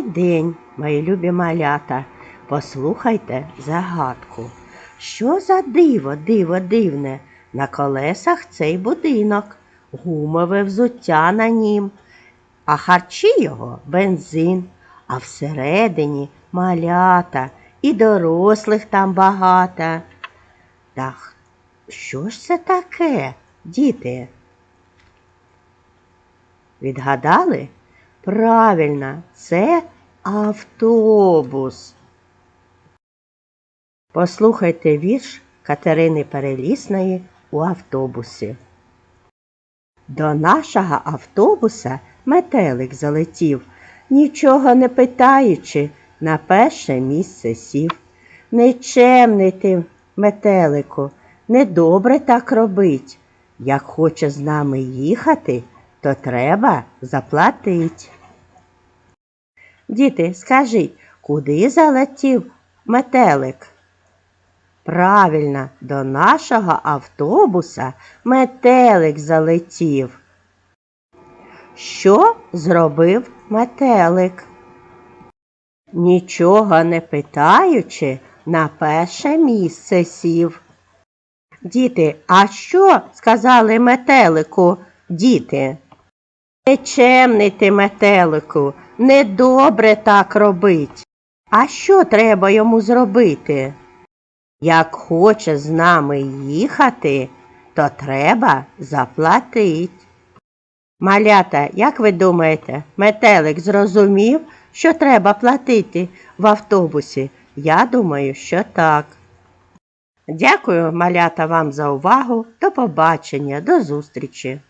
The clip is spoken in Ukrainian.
Добрий день, мої любі малята. Послухайте загадку. Що за диво, диво дивне? На колесах цей будинок, гумове взуття на нім, а харчі його бензин, а всередині малята і дорослих там багато. Та що ж це таке, діти? Відгадали? Правильно, це автобус. Послухайте вірш Катерини Перелісної у автобусі. До нашого автобуса метелик залетів, нічого не питаючи, на перше місце сів. Нечемний ти, метелику, недобре так робить. Як хоче з нами їхати, то треба заплатить. Діти, скажіть, куди залетів метелик? Правильно, до нашого автобуса метелик залетів. Що зробив метелик? Нічого не питаючи, на перше місце сів. Діти, а що сказали метелику, діти? Нечемний ти, метелику, недобре так робить. А що треба йому зробити? Як хоче з нами їхати, то треба заплатить. Малята, як ви думаєте, метелик зрозумів, що треба платити в автобусі? Я думаю, що так. Дякую, малята, вам за увагу. До побачення, до зустрічі.